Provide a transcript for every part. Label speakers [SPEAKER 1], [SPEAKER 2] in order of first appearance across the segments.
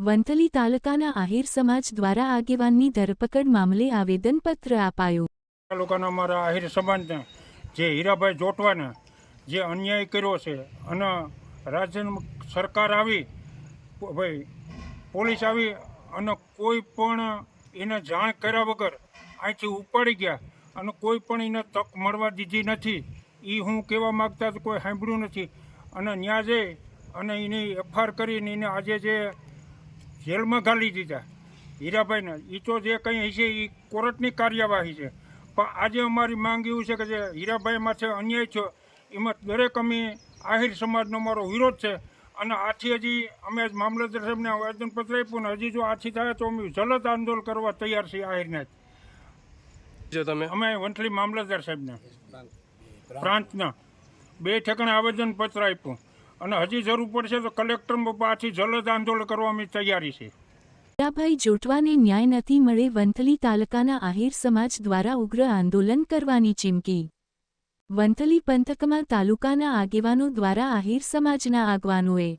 [SPEAKER 1] વંથલી તાલુકાના આહિર સમાજ દ્વારા આગેવાનની ધરપકડ મામલે આવેદનપત્ર અપાયું
[SPEAKER 2] તાલુકાના અમારા આહિર સમાજને જે હીરાભાઈ જોટવાને જે અન્યાય કર્યો છે અને રાજ્ય સરકાર આવી, ભાઈ, પોલીસ આવી અને કોઈ પણ એને જાણ કર્યા વગર અહીંથી ઉપાડી ગયા અને કોઈ પણ એને તક મળવા દીધી નથી એ હું કહેવા માગતા કોઈ સાંભળ્યું નથી. અને ન્યાજે અને એની એફઆર કરીને એને આજે જે જેલમાં ઘાલી દીધા. હીરાભાઈને એ તો જે કંઈ હશે એ કોર્ટની કાર્યવાહી છે. પણ આજે અમારી માંગ એવું છે કે જે હીરાભાઈ માથે અન્યાય થયો એમાં દરેક અમે આહિર સમાજનો અમારો વિરોધ છે. અને આથી હજી અમે મામલતદાર સાહેબને આવેદનપત્ર આપ્યું ને હજી જો આથી થાય તો અમે જલદ આંદોલન કરવા તૈયાર છીએ આહિરને. જ.
[SPEAKER 3] જો તમે?
[SPEAKER 2] અમે વંથલી મામલતદાર સાહેબને. પ્રાંતના. બે ઠેકાણે આવેદનપત્ર આપ્યું. અને હજી જરૂર પડશે તો કલેક્ટરમાં પાછી જલદ આંદોલન કરવા અમે તૈયારી છે.
[SPEAKER 1] હીરાભાઈ જોટવાને ન્યાય નથી મળે, વંથલી તાલુકાના આહિર સમાજ દ્વારા ઉગ્ર આંદોલન કરવાની ચીમકી. વંથલી પંથકમાં તાલુકાના આગેવાનો દ્વારા આહિર સમાજના આગવાનોએ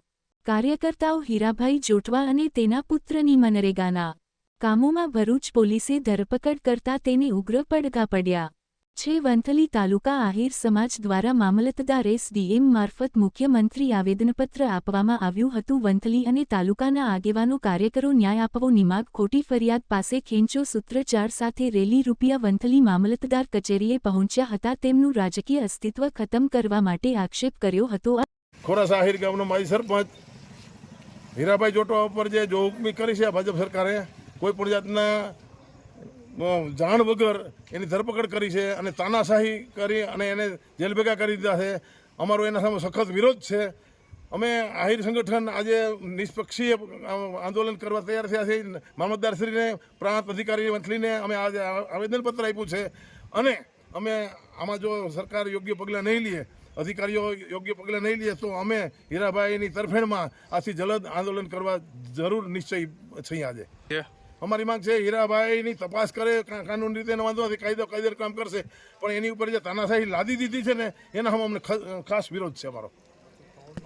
[SPEAKER 1] કાર્યકર્તાઓ હીરાભાઈ જોટવા અને તેના પુત્રની મનરેગાના કામોમાં ભરૂચ પોલીસે ધરપકડ કરતા તેને ઉગ્ર પડઘા પડ્યા. છે વંથલી તાલુકા આહિર સમાજ દ્વારા મામલતદાર એસડીએમ મારફત મુખ્યમંત્રી આવેદનપત્ર આપવામાં આવ્યું હતું. વંથલી અને તાલુકાના આગેવાનો કાર્યકરો ન્યાય આપવો નિમાગ ખોટી ફરિયાદ પાસે ખેંચો સૂત્રચાર સાથે રેલી રૂપિયા વંથલી મામલતદાર કચેરીએ પહોંચ્યા હતા. તેમનું રાજકીય અસ્તિત્વ ખતમ કરવા માટે આક્ષેપ કર્યો હતો.
[SPEAKER 4] હીરાભાઈ જોટવા ઉપર જે જો હુકમી કરી છે ભાજપ સરકારે, કોઈ પણ જાતના જાણ વગર એની ધરપકડ કરી છે અને તાનાશાહી કરી અને એને જેલ ભેગા કરી દીધા છે. અમારો એના સામે સખત વિરોધ છે. અમે આહિર સંગઠન આજે નિષ્પક્ષીય આંદોલન કરવા તૈયાર થયા છે. મામલતદારશ્રીને પ્રાંત અધિકારી મંથલીને અમે આજે આવેદનપત્ર આપ્યું છે. અને અમે આમાં જો સરકાર યોગ્ય પગલાં નહીં લે, અધિકારીઓ યોગ્ય પગલાં નહીં લે, તો અમે હીરાભાઈની તરફેણમાં આથી જલદ આંદોલન કરવા જરૂર નિશ્ચય છીએ આજે. અમારી માંગ છે હીરાભાઈની તપાસ કરે કાનૂની રીતે એનો વાંધો નથી, કાયદો કાયદેર કામ કરશે. પણ એની ઉપર જે તાનાશાહી લાદી દીધી છે ને, એના હમ અમને ખાસ વિરોધ છે અમારો.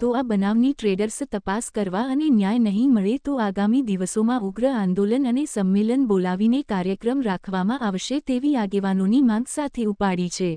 [SPEAKER 1] તો આ બનાવની ટ્રેડર્સ તપાસ કરવા અને ન્યાય નહીં મળે તો આગામી દિવસોમાં ઉગ્ર આંદોલન અને સંમેલન બોલાવીને કાર્યક્રમ રાખવામાં આવશે તેવી આગેવાનોની માંગ સાથે ઉપાડી છે.